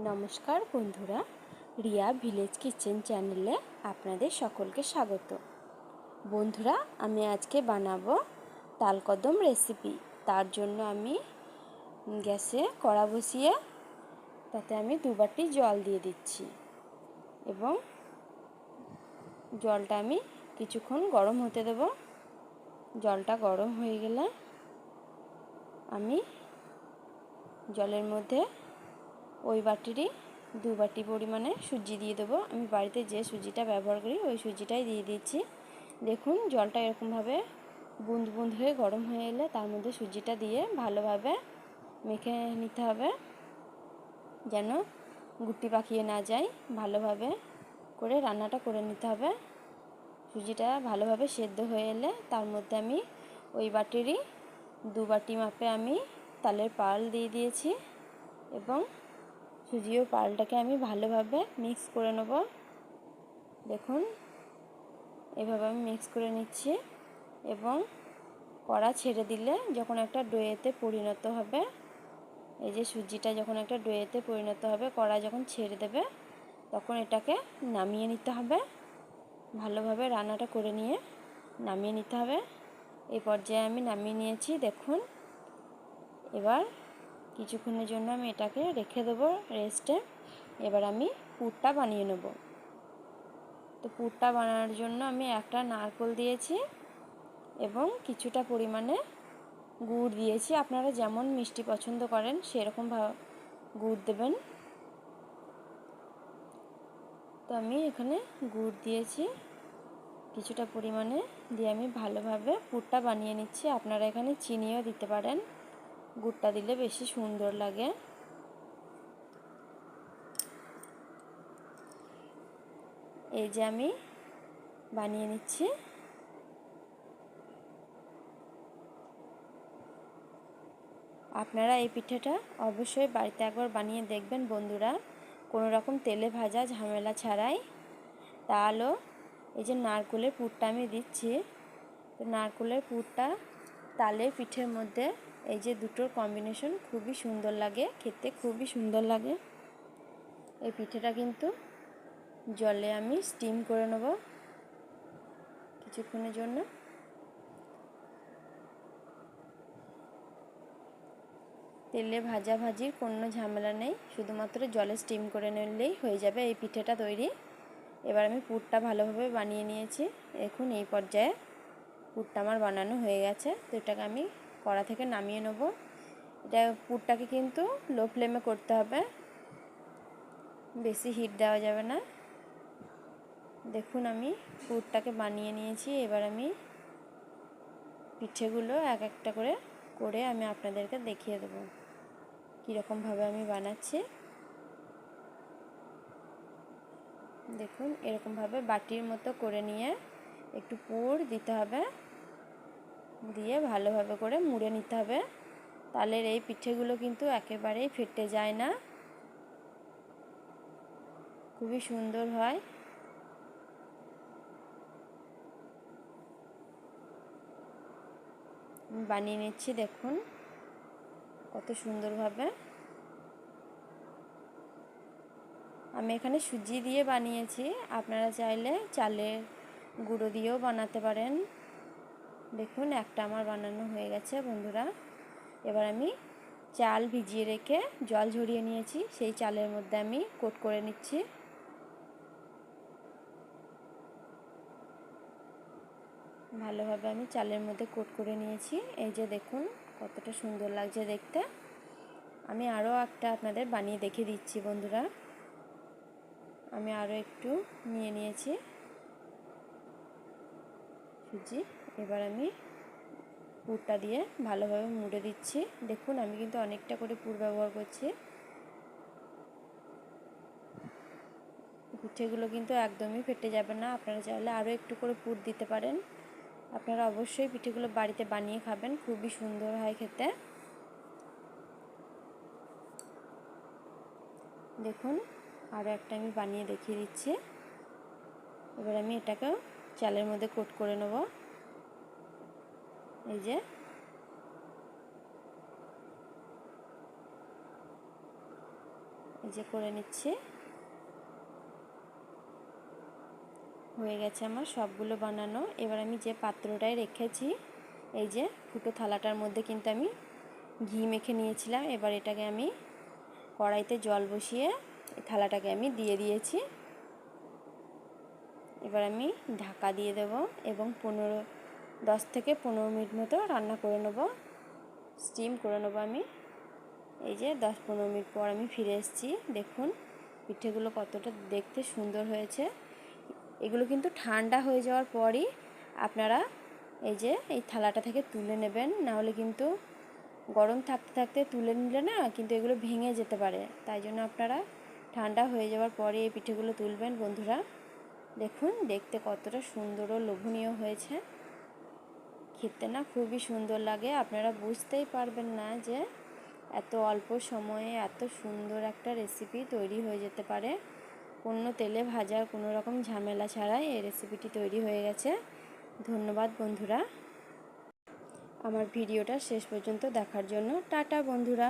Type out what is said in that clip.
নমস্কার বন্ধুরা, Riya village kitchen চ্যানেলে আপনাদের সকলকে স্বাগত। বন্ধুরা, আমি আজকে বানাবো তালকদম রেসিপি তার জন্য আমি গ্যাসে কড়া বসিয়ে তাতে আমি দু বাটি জল দিয়ে দিচ্ছি এবং জলটা আমি কিছুক্ষণ গরম হতে দেব। জলটা গরম হয়ে গেলে আমি জলের মধ্যে ওই বাটিরই দু বাটি পরিমাণে সুজি দিয়ে দেবো। আমি বাড়িতে যে সুজিটা ব্যবহার করি, ওই সুজিটাই দিয়ে দিচ্ছি। দেখুন, জলটা এরকমভাবে বুঁদ বুঁদ হয়ে গরম হয়ে এলে তার মধ্যে সুজিটা দিয়ে ভালোভাবে মেখে নিতে হবে, যেন গুটি পাকিয়ে না যায়। ভালোভাবে করে রান্নাটা করে নিতে হবে। সুজিটা ভালোভাবে সেদ্ধ হয়ে এলে তার মধ্যে আমি ওই বাটিরই দু বাটি মাপে আমি তালের পাল দিয়ে দিয়েছি এবং সুজি ও পালটাকে আমি ভালোভাবে মিক্স করে নেব। দেখুন, এভাবে আমি মিক্স করে নিচ্ছি এবং কড়া ছেড়ে দিলে যখন একটা ডোয়েতে পরিণত হবে, এই যে সুজিটা যখন একটা ডোয়েতে পরিণত হবে, কড়া যখন ছেড়ে দেবে, তখন এটাকে নামিয়ে নিতে হবে। ভালোভাবে রান্নাটা করে নিয়ে নামিয়ে নিতে হবে। এই পর্যায়ে আমি নামিয়ে নিয়েছি, দেখুন। এবার কিছুক্ষণের জন্য আমি এটাকে রেখে দেবো রেস্টে। এবার আমি পুরটা বানিয়ে নেব। তো পুরটা বানানোর জন্য আমি একটা নারকোল দিয়েছি এবং কিছুটা পরিমাণে গুড় দিয়েছি। আপনারা যেমন মিষ্টি পছন্দ করেন, সেরকম গুড় দেবেন। তো আমি এখানে গুড় দিয়েছি। কিছুটা পরিমাণে দিয়ে আমি ভালোভাবে পুরটা বানিয়ে নিচ্ছি। আপনারা এখানে চিনিও দিতে পারেন। গুড়টা দিলে বেশি সুন্দর লাগে। এই যে আমি বানিয়ে নিচ্ছি। আপনারা এই পিঠেটা অবশ্যই বাড়িতে একবার বানিয়ে দেখবেন বন্ধুরা। কোনো রকম তেলে ভাজা ঝামেলা ছাড়াই। তাহলেও এই যে নারকোলের পুরটা আমি দিচ্ছি। তো নারকোলের পুরটা তালে পিঠের মধ্যে এই যে দুটোর কম্বিনেশন খুবই সুন্দর লাগে, খেতে খুবই সুন্দর লাগে। এই পিঠেটা কিন্তু জলে আমি স্টিম করে নেব কিছুক্ষণের জন্য। তেলে ভাজা ভাজির কোনো ঝামেলা নেই, শুধুমাত্র জলে স্টিম করে নিলেই হয়ে যাবে এই পিঠেটা তৈরি। এবার আমি পুরটা ভালোভাবে বানিয়ে নিয়েছি। এখন এই পর্যায়ে পুরটা আমার বানানো হয়ে গেছে, তো এটাকে আমি কড়া থেকে নামিয়ে নেব। এটা পুরটাকে কিন্তু লো ফ্লেমে করতে হবে। বেশি হিট দেওয়া যাবে না। দেখুন, আমি পুরটাকে বানিয়ে নিয়েছি। এবার আমি পিঠেগুলো এক একটা করে করে আমি আপনাদেরকে দেখিয়ে দেবো কীরকমভাবে আমি বানাচ্ছি। দেখুন, এরকমভাবে বাটির মতো করে নিয়ে একটু পুর দিতে হবে। দিয়ে ভালোভাবে করে মুড়ে নিতে হবে। তালের এই পিঠেগুলো কিন্তু একেবারেই ফেটে যায় না। খুবই সুন্দর হয়। বানিয়ে নিচ্ছি, দেখুন কত সুন্দরভাবে। আমি এখানে সুজি দিয়ে বানিয়েছি। আপনারা চাইলে চালের গুঁড়ো দিয়েও বানাতে পারেন। দেখুন, একটা আমার বানানো হয়ে গেছে বন্ধুরা। এবার আমি চাল ভিজিয়ে রেখে জল ঝরিয়ে নিয়েছি। সেই চালের মধ্যে আমি কোট করে নিচ্ছি। ভালোভাবে আমি চালের মধ্যে কোট করে নিয়েছি। এই যে দেখুন, কতটা সুন্দর লাগছে দেখতে। আমি আরও একটা আপনাদের বানিয়ে দেখে দিচ্ছি বন্ধুরা। আমি আরও একটু নিয়ে নিয়েছি। সুজি। এবার আমি পুরটা দিয়ে ভালোভাবে মুড়ে দিচ্ছি। দেখুন, আমি কিন্তু অনেকটা করে পুর ব্যবহার করছি। পিঠেগুলো কিন্তু একদমই ফেটে যাবে না। আপনারা চাইলে আরও একটু করে পুর দিতে পারেন। আপনারা অবশ্যই পিঠেগুলো বাড়িতে বানিয়ে খাবেন। খুবই সুন্দর হয় খেতে। দেখুন, আরও একটা আমি বানিয়ে দেখিয়ে দিচ্ছি। এবার আমি এটাকেও চালের মধ্যে কোট করে নেব। এই যে। এই যে করে নিচ্ছি। হয়ে গেছে আমার সবগুলো বানানো। এবার আমি যে পাত্রটায় রেখেছি, এই যে ফুটো থালাটার মধ্যে কিন্তু আমি ঘি মেখে নিয়েছিলাম। এবার এটাকে আমি কড়াইতে জল বসিয়ে থালাটাকে আমি দিয়ে দিয়েছি। এবার আমি ঢাকা দিয়ে দেব এবং পনেরো দশ থেকে পনেরো মিনিট মতো রান্না করে নেব। স্টিম করে নেব আমি। এই যে দশ পনেরো মিনিট পর আমি ফিরে এসেছি। দেখুন, পিঠেগুলো কতটা দেখতে সুন্দর হয়েছে। এগুলো কিন্তু ঠান্ডা হয়ে যাওয়ার পরই আপনারা এই যে এই থালাটা থেকে তুলে নেবেন। নাহলে কিন্তু গরম থাকতে থাকতে তুলে নিলে না কিন্তু এগুলো ভেঙে যেতে পারে। তাই জন্য আপনারা ঠান্ডা হয়ে যাওয়ার পরে এই পিঠেগুলো তুলবেন বন্ধুরা। দেখুন, দেখতে কতটা সুন্দর ও লোভনীয় হয়েছে। খেতে না খুবই সুন্দর লাগে। আপনারা বুঝতেই পারবেন না যে এত অল্প সময়ে এত সুন্দর একটা রেসিপি তৈরি হয়ে যেতে পারে। কোনো তেলে ভাজার কোনো রকম ঝামেলা ছাড়াই এই রেসিপিটি তৈরি হয়ে গেছে। ধন্যবাদ বন্ধুরা। আমার ভিডিওটা শেষ পর্যন্ত দেখার জন্য। টাটা বন্ধুরা।